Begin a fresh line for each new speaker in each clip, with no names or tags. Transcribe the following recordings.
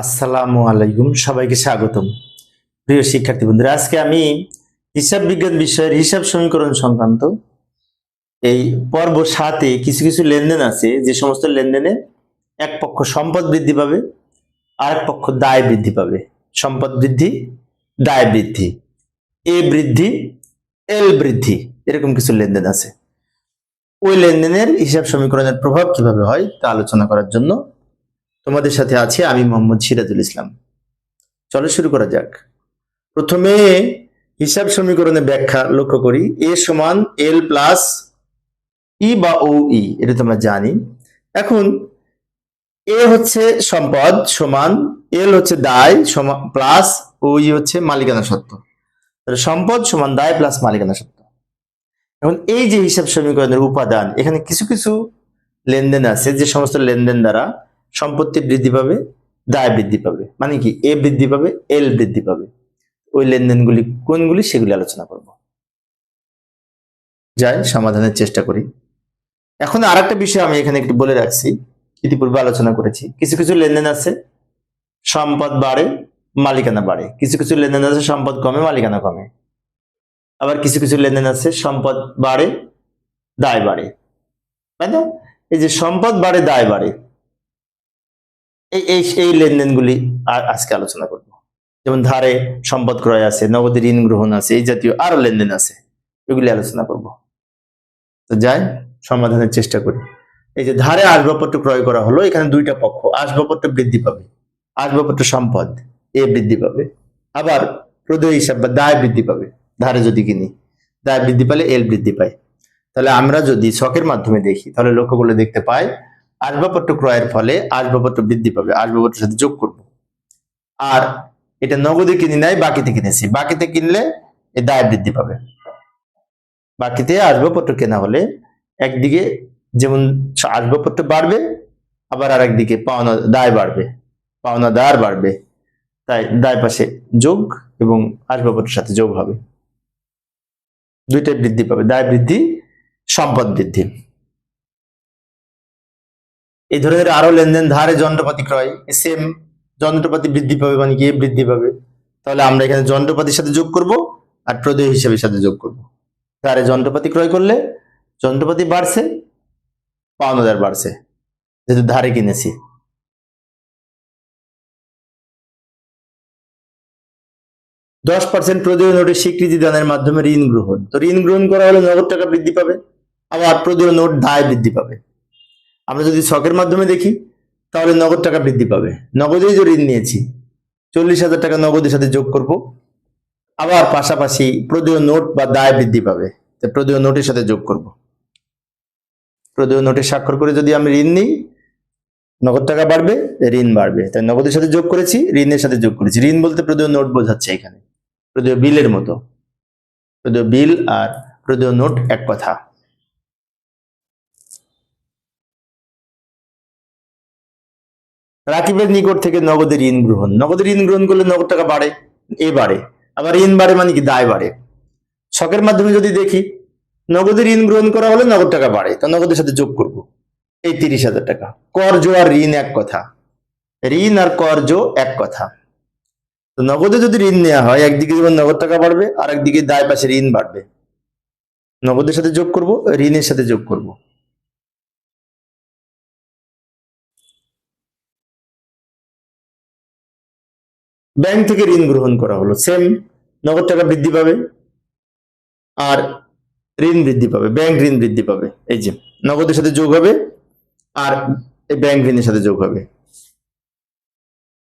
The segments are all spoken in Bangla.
আসসালামু আলাইকুম, সবাইকে স্বাগতম। প্রিয় শিক্ষার্থী বন্ধুরা, আজকে আমি হিসাব বিজ্ঞান বিষয়ের হিসাব সমীকরণ সংক্রান্ত এই পর্ব সাতে কিছু কিছু লেনদেন আছে, যে সমস্ত লেনদেনে এক পক্ষ সম্পদ বৃদ্ধি পাবে আর এক পক্ষ দায় বৃদ্ধি পাবে। সম্পদ বৃদ্ধি, দায় বৃদ্ধি। এ বৃদ্ধি, এল বৃদ্ধি, এরকম কিছু লেনদেন আছে। ওই লেনদেনের হিসাব সমীকরণের প্রভাব কীভাবে হয় তা আলোচনা করার জন্য তোমাদের সাথে আছি আমি মোহাম্মদ সিরাজুল ইসলাম। চলো শুরু করা যাক। প্রথমে হিসাব সমীকরণে ব্যাখ্যা লক্ষ্য করি। এ সমান এল প্লাস ই বা ও ই, এটা তোমরা জানি। এখন, এ হচ্ছে সম্পদ সমান, এল হচ্ছে দায় সমান, প্লাস ও ই হচ্ছে মালিকানা সত্ত্ব। সম্পদ সমান দায় প্লাস মালিকানা সত্ত্ব। এখন এই যে হিসাব সমীকরণের উপাদান, এখানে কিছু কিছু লেনদেন আছে, যে সমস্ত লেনদেন দ্বারা সম্পত্তি বৃদ্ধি পাবে, দায় বৃদ্ধি পাবে। মানে কি? এ বৃদ্ধি পাবে এল বৃদ্ধি পাবে। ওই লেনদেনগুলি কোনগুলি? সেগুলি আলোচনা করব। যাই, সমাধানের চেষ্টা করি। এখন আর একটা বিষয় আমি এখানে একটু বলে রাখছি, ইতিপূর্বে আলোচনা করেছি। কিছু কিছু লেনদেন আছে, সম্পদ বাড়ে, মালিকানা বাড়ে। কিছু কিছু লেনদেন আছে, সম্পদ কমে, মালিকানা কমে। আবার কিছু কিছু লেনদেন আছে, সম্পদ বাড়ে, দায় বাড়ে। তাই না? এই যে সম্পদ বাড়ে, দায় বাড়ে। এই এই এই লেনদেনগুলি আজকে আলোচনা করব। যেমন ধারে সম্পদ ক্রয় আছে নগদে ঋণ গ্রহণ আছে, এই জাতীয় আরও লেনদেন আছে, এগুলি আলোচনা করব। তো যাই, সমাধানের চেষ্টা করি। এই যে ধারে আসবাবপত্র ক্রয় করা হলো, এখানে দুইটা পক্ষ, আসবাবপত্র বৃদ্ধি পাবে, আসবাবপত্র সম্পদ এ বৃদ্ধি পাবে, আবার প্রদেয় হিসাব বা দায় বৃদ্ধি পাবে, ধারে যদি কিনি, দায় বৃদ্ধি পেলে এল বৃদ্ধি পায়। তাহলে আমরা যদি শখের মাধ্যমে দেখি, তাহলে লক্ষ্য করলে দেখতে পাই আসবাবপত্র ক্রয়ের ফলে আসবাবপত্র বৃদ্ধি পাবে, আসবাবপত্রের সাথে যোগ করব। আর এটা নগদে কিনি নাই, বাকিতে কিনেছি। বাকিতে কিনলে এ দায় বৃদ্ধি পাবে। বাকিতে আসবাবপত্র কেনা হলে একদিকে যেমন আসবাবপত্র বাড়বে, আবার আর একদিকে পাওনা দায় বাড়বে, পাওনা দার বাড়বে। তাই দায় পাশে যোগ এবং আসবাবপত্রের সাথে যোগ হবে। দুইটাই বৃদ্ধি পাবে। দায় বৃদ্ধি, সম্পদ বৃদ্ধি। এই ধরনের আরও লেনদেন ধারে যন্ত্রপাতি ক্রয় সেম যন্ত্রপাতি বৃদ্ধি পাবে মানে কি? বৃদ্ধি পাবে। তাহলে আমরা এখানে যন্ত্রপাতির সাথে যোগ করব আর প্রদেয় হিসাবের সাথে যোগ করব। ধারে যন্ত্রপাতি ক্রয় করলে যন্ত্রপাতি বাড়ছে, পাওনাদার বাড়ছে, যেহেতু ধারে কিনেছি। দশ পার্সেন্ট প্রদেয় নোটের স্বীকৃতি দানের মাধ্যমে ঋণ গ্রহণ। তো ঋণ গ্রহণ করা হলে নগদ টাকা বৃদ্ধি পাবে, আবার প্রদেয় নোট দায় বৃদ্ধি পাবে। আমরা যদি শখের মাধ্যমে দেখি, তাহলে নগদ টাকা বৃদ্ধি পাবে। নগদেই যে ঋণ নিয়েছি, চল্লিশ হাজার টাকা নগদের সাথে যোগ করব। আবার পাশাপাশি প্রদেয় নোট বা দায় বৃদ্ধি পাবে। প্রদেয় নোটের সাথে যোগ করব। প্রদেয় নোটে স্বাক্ষর করে যদি আমি ঋণ নিই, নগদ টাকা বাড়বে, ঋণ বাড়বে। তাই নগদের সাথে যোগ করেছি, ঋণের সাথে যোগ করেছি। ঋণ বলতে প্রদেয় নোট বোঝাচ্ছে এখানে। প্রদেয় বিলের মতো। প্রদেয় বিল আর প্রদেয় নোট এক কথা। রাকিবের নিকট থেকে নগদে ঋণ গ্রহণ। নগদে ঋণ গ্রহণ করলে নগদ টাকা বাড়ে, এ বাড়ে। আবার ঋণ বাড়ে মানে কি? দায় বাড়ে। শখের মাধ্যমে যদি দেখি নগদে ঋণ গ্রহণ করা হলে নগদ টাকা বাড়ে। তো নগদের সাথে যোগ করব। এই তিরিশ হাজার টাকা। কর্জ আর ঋণ এক কথা। ঋণ আর কর্জ এক কথা। তো নগদে যদি ঋণ নেওয়া হয়, একদিকে যেমন নগদ টাকা বাড়বে আর একদিকে দায় পাশে ঋণ বাড়বে। নগদের সাথে যোগ করব, ঋণের সাথে যোগ করব। ব্যাংক থেকে ঋণ গ্রহণ করা হলো। সেম নগদ টাকা বৃদ্ধি পাবে আর ঋণ বৃদ্ধি পাবে, ব্যাংক ঋণ বৃদ্ধি পাবে। এই যে, নগদের সাথে যোগ হবে আর এই ব্যাংক ঋণের সাথে যোগ হবে।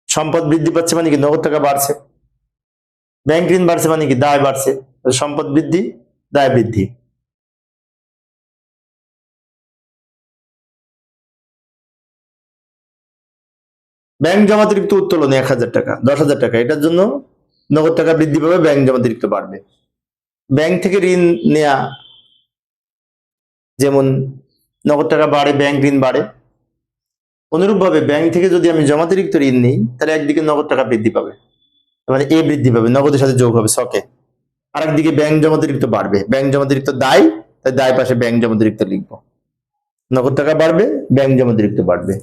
সম্পদ বৃদ্ধি পাচ্ছে মানে কি? নগদ টাকা বাড়ছে। ব্যাংক ঋণ বাড়ছে মানে কি? দায় বাড়ছে। সম্পদ বৃদ্ধি, দায় বৃদ্ধি। ব্যাংক জমাতিরিক্ত উত্তোলন এক হাজার টাকা, দশ হাজার টাকা, এটার জন্য নগদ টাকা বৃদ্ধি পাবে, ব্যাংক জমাতিরিক্ত বাড়বে। ব্যাংক থেকে ঋণ নেয়া, যেমন নগদ টাকা বাড়ে, ব্যাংক ঋণ বাড়ে, অনুরূপভাবে ব্যাংক থেকে যদি আমি জমাতিরিক্ত ঋণ নিই, তাহলে একদিকে নগদ টাকা বৃদ্ধি পাবে মানে এ বৃদ্ধি পাবে, নগদের সাথে যোগ হবে শখে আর একদিকে ব্যাংক জমাতিরিক্ত বাড়বে, ব্যাংক জমাতিরিক্ত দায়, তাই দায় পাশে ব্যাংক জমাতিরিক্ত লিখব। নগদ টাকা বাড়বে, ব্যাংক জমাতিরিক্ত বাড়বে।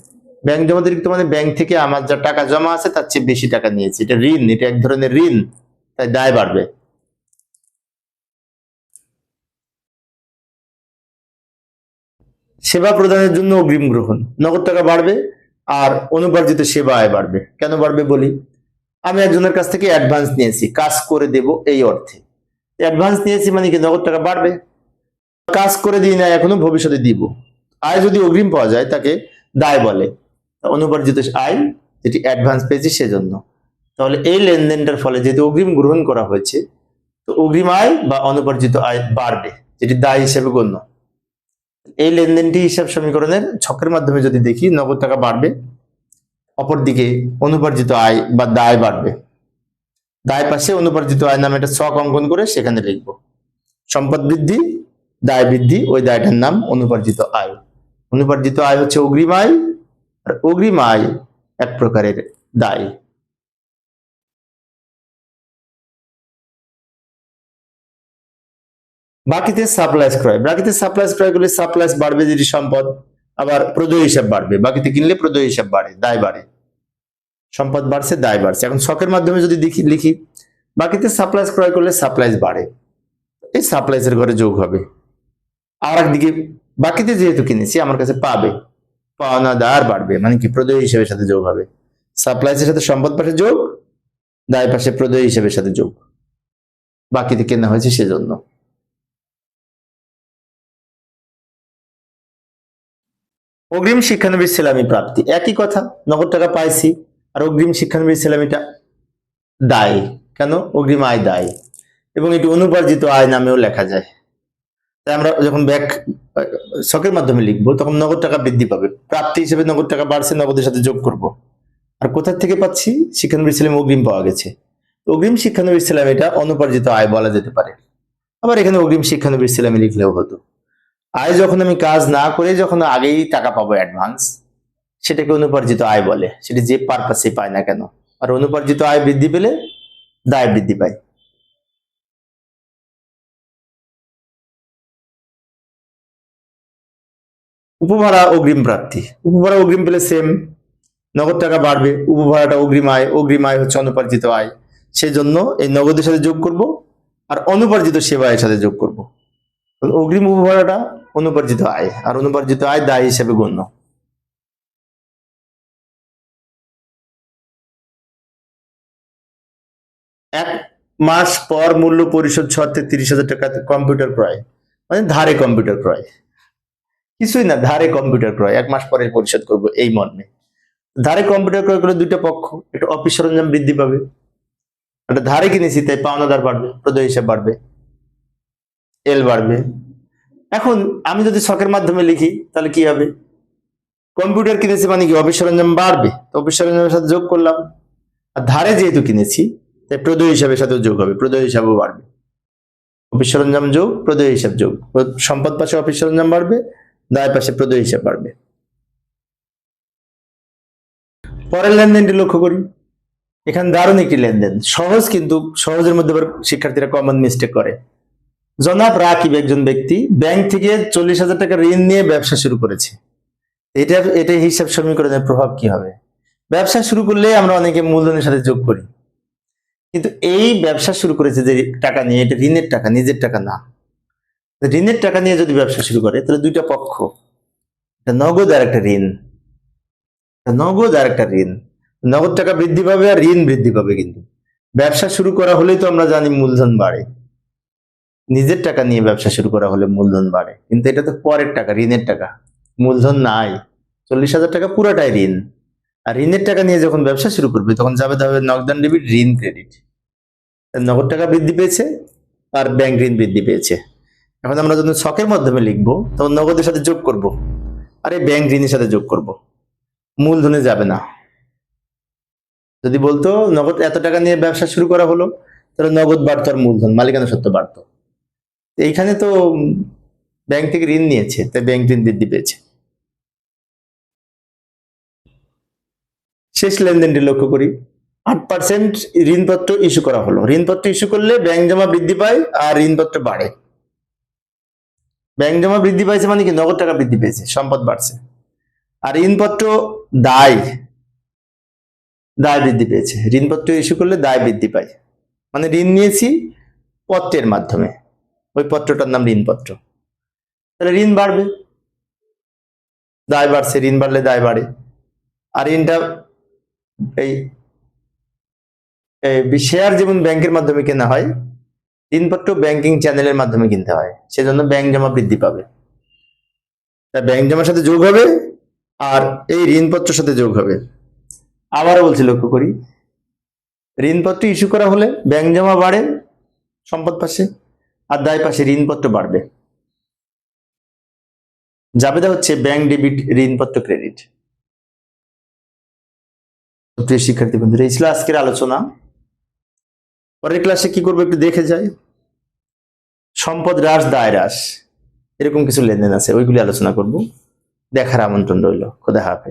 ব্যাংক জমা অতিরিক্ত মানে ব্যাংক থেকে আমার যা টাকা জমা আছে, তার চেয়ে বেশি টাকা নিয়েছি। এটা ঋণ, এটা এক ধরনের ঋণ, তাই দায় বাড়বে। সেবা প্রদানের জন্য অগ্রিম গ্রহণ। নগদ টাকা বাড়বে আর অনুপার্জিত সেবা আয় বাড়বে। কেন বাড়বে বলি? আমি একজনের কাছ থেকে অ্যাডভান্স নিয়েছি, কাজ করে দেব এই অর্থে। অ্যাডভান্স নিয়েছি মানে কি নগদ টাকা বাড়বে? কাজ করে দিই না, এখনও ভবিষ্যতে দিব। আয় যদি অগ্রিম পাওয়া যায়, তাকে দায় বলে। অনুপার্জিত আয় যেটি অ্যাডভান্স পেয়েছি সেজন্য। তাহলে এই লেনদেনটার ফলে যেহেতু অগ্রিম গ্রহণ করা হয়েছে, তো অগ্রিম আয় বা অনুপার্জিত আয় বাড়বে, যেটি দায় হিসেবে গণ্য। এই লেনদেনটি হিসাব সমীকরণের ছকের মাধ্যমে যদি দেখি, নগদ টাকা বাড়বে, অপরদিকে অনুপার্জিত আয় বা দায় বাড়বে। দায় পাশে অনুপার্জিত আয় নামে একটা ছক অঙ্কন করে সেখানে লিখব। সম্পদ বৃদ্ধি, দায় বৃদ্ধি, ওই দায়টার নাম অনুপার্জিত আয়। অনুপার্জিত আয় হচ্ছে অগ্রিম আয় আর অগ্রিম আয় এক প্রকারের দায়। বাকিতে সাপ্লাইস ক্রয়। বাকিতে সাপ্লাইস ক্রয় করলে সাপ্লাইস বাড়বে যেটি সম্পদ, আবার প্রদেয় হিসাব বাড়বে। বাকিতে কিনলে প্রদেয় হিসাব বাড়ে, দায় বাড়ে। সম্পদ বাড়ছে, দায় বাড়ছে। এখন শখের মাধ্যমে যদি দেখি, লিখি, বাকিতে সাপ্লাইস ক্রয় করলে সাপ্লাইস বাড়ে। এই সাপ্লাইসের ঘরে যোগ হবে। আর একদিকে বাকিতে যেহেতু কিনেছি, আমার কাছে পাবে। পাওনা দার বাড়বে মানে কি প্রদেয় হিসেবের সাথে যোগ হবে। সাপ্লাইসের সাথে সম্পদ পাশে যোগ, দায় পাশে প্রদেয় হিসেবের সাথে যোগ। বাকিতে কেনা হয়েছে সেজন্য। অগ্রিম শিক্ষানবিশ সেলামি প্রাপ্তি, একই কথা, নগদ টাকা পাইছি, আর অগ্রিম শিক্ষানবিশ সেলামিটা দায়। কেন? অগ্রিম আয় দায়। এবং এটি অনুপার্জিত আয় নামেও লেখা যায়। তাই আমরা যখন ব্যাক শখের মাধ্যমে লিখব, তখন নগদ টাকা বৃদ্ধি পাবে। প্রাপ্তি হিসেবে নগদ টাকা বাড়ছে, নগদের সাথে যোগ করব। আর কোথা থেকে পাচ্ছি? শিক্ষানবিশ সেলাম অগ্রিম পাওয়া গেছে। অগ্রিম শিক্ষানবিশ সেলাম এটা অনুপার্জিত আয় বলা যেতে পারে। আবার এখানে অগ্রিম শিক্ষানবিশ সেলামি লিখলেও হতো। আয় যখন আমি কাজ না করে যখন আগেই টাকা পাবো অ্যাডভান্স, সেটাকে অনুপার্জিত আয় বলে। সেটি যে পারপাসে পায় না কেন। আর অনুপার্জিত আয় বৃদ্ধি পেলে দায় বৃদ্ধি পায়। উপভাড়া অগ্রিম প্রাপ্তি। উপভাড়া অগ্রিম পেলে সেম নগদ টাকা বাড়বে, উপভাড়াটা অগ্রিম আয় অগ্রিম আয় হচ্ছে অনুপার্জিত আয়। সেই জন্য এই নগদের সাথে যোগ করব আর অনুপার্জিত সেবা সেবায়ের সাথে যোগ করব। অগ্রিম উপভাড়াটা অনুপার্জিত আয় আর অনুপার্জিত আয় দায় হিসেবে গণ্য। এক মাস পর মূল্য পরিশোধ সত্ত্বে তিরিশ হাজার টাকা কম্পিউটার ক্রয় মানে ধারে কম্পিউটার ক্রয়। কিছুই না, ধারে কম্পিউটার ক্রয়। এক মাস পরে পরিশোধ করব এই মর্মে। ধারে কম্পিউটার ক্রয় করে দুইটা পক্ষ, একটা অফিস সরঞ্জাম বৃদ্ধি পাবে। একটা ধারে কিনেছি, তাই পাওনাদার বাড়বে, প্রদেয় হিসাব বাড়বে এল বাড়বে। এখন আমি যদি শখের মাধ্যমে লিখি, তাহলে কি হবে? কম্পিউটার কিনেছি মানে কি অফিস সরঞ্জাম বাড়বে? তো অফিস সরঞ্জামের সাথে যোগ করলাম। আর ধারে যেহেতু কিনেছি, তাই প্রদেয় হিসাবের সাথেও যোগ হবে, প্রদেয় হিসাবও বাড়বে। অফিস সরঞ্জাম যোগ, প্রদেয় হিসাব যোগ। সম্পদ পাশে অফিস সরঞ্জাম বাড়বে দায় পাশে প্রদেয় হিসাব বাড়বে পরের লেনদেনটি লক্ষ্য করি। এখানে দারুণ একটি লেনদেন। সহজ কিন্তু সহজের মধ্যে শিক্ষার্থীরা কমন মিস্টেক করে। জনাব রাকিব একজন ব্যক্তি ব্যাংক থেকে চল্লিশ হাজার টাকা ঋণ নিয়ে ব্যবসা শুরু করেছে। এটার এটা হিসাব সমীকরণের প্রভাব কি হবে? ব্যবসা শুরু করলে আমরা অনেকে মূলধনের সাথে যোগ করি। কিন্তু এই ব্যবসা শুরু করেছে যে টাকা নিয়ে, এটা ঋণের টাকা, নিজের টাকা না। ঋণের টাকা নিয়ে যদি ব্যবসা শুরু করে, তাহলে দুইটা পক্ষ। নগদ আর একটা ঋণ। নগদ আর একটা ঋণ। নগদ টাকা বৃদ্ধি পাবে আর ঋণ বৃদ্ধি পাবে কিন্তু। ব্যবসা শুরু করা হলেই তো আমরা জানি মূলধন বাড়ে। নিজের টাকা নিয়ে ব্যবসা শুরু করা হলে মূলধন বাড়ে। কিন্তু এটা তো পরের টাকা, ঋণের টাকা। মূলধন নাই। চল্লিশ হাজার টাকা পুরাটাই ঋণ। আর ঋণের টাকা নিয়ে যখন ব্যবসা শুরু করবে, তখন যাবে তবে নগদান ডেবিট ঋণ ক্রেডিট নগদ টাকা বৃদ্ধি পেয়েছে, আর ব্যাংক ঋণ বৃদ্ধি পেয়েছে। এখন আমরা যখন শখের মাধ্যমে লিখব, তখন নগদের সাথে যোগ করব। আর এই ব্যাংক ঋণের সাথে যোগ করব। মূলধনে যাবে না। যদি বলতো, নগদ এত টাকা নিয়ে ব্যবসা শুরু করা হলো, তাহলে নগদ বাড়তো আর মূলধন, মালিকানা সত্য বাড়তো। এইখানে তো ব্যাংক থেকে ঋণ নিয়েছে, তাই ব্যাংক ঋণ বৃদ্ধি পেয়েছে। শেষ লেনদেনটি লক্ষ্য করি। আট পার্সেন্ট ঋণপত্র ইস্যু করা হলো। ঋণপত্র ইস্যু করলে ব্যাংক জমা বৃদ্ধি পায় আর ঋণপত্র বাড়ে। ব্যাংক জমা বৃদ্ধি পাইছে মানে কি? নগদ টাকা বৃদ্ধি পেয়েছে, সম্পদ বাড়ছে। আর ঋণপত্র দায় দায় বৃদ্ধি পেয়েছে। ঋণপত্র ইস্যু করলে দায় বৃদ্ধি পায়। মানে ঋণ নিয়েছি পত্রের মাধ্যমে। ওই পত্রটার নাম ঋণপত্র। তাহলে ঋণ বাড়বে। দায় বাড়ছে, ঋণ বাড়লে দায় বাড়ে। আর ঋণটা এই শেয়ার যেমন ব্যাংকের মাধ্যমে কেনা হয় ঋণপত্র ব্যাংকিং চ্যানেলের মাধ্যমে কিনতে হয়। সেজন্য ব্যাংক জমা বৃদ্ধি পাবে। তা ব্যাংক জমার সাথে যোগ হবে আর এই ঋণপত্রের সাথে যোগ হবে। আবারও বলছি, লক্ষ্য করি। ঋণপত্র ইস্যু করা হলে ব্যাংক জমা বাড়ে সম্পদ পাশে আর দায় পাশে ঋণপত্র বাড়বে। জাবেদা হচ্ছে ব্যাংক ডেবিট ঋণপত্র ক্রেডিট প্রিয় শিক্ষার্থী বন্ধুরা, এই ছিল আজকের আলোচনা। পরের ক্লাসে কি করব একটু দেখে যাই। সম্পদ হ্রাস, দায় হ্রাস, এরকম কিছু লেনদেন আছে, ওইগুলি আলোচনা করব। দেখার আমন্ত্রণ রইল। খোদা হাফেজ।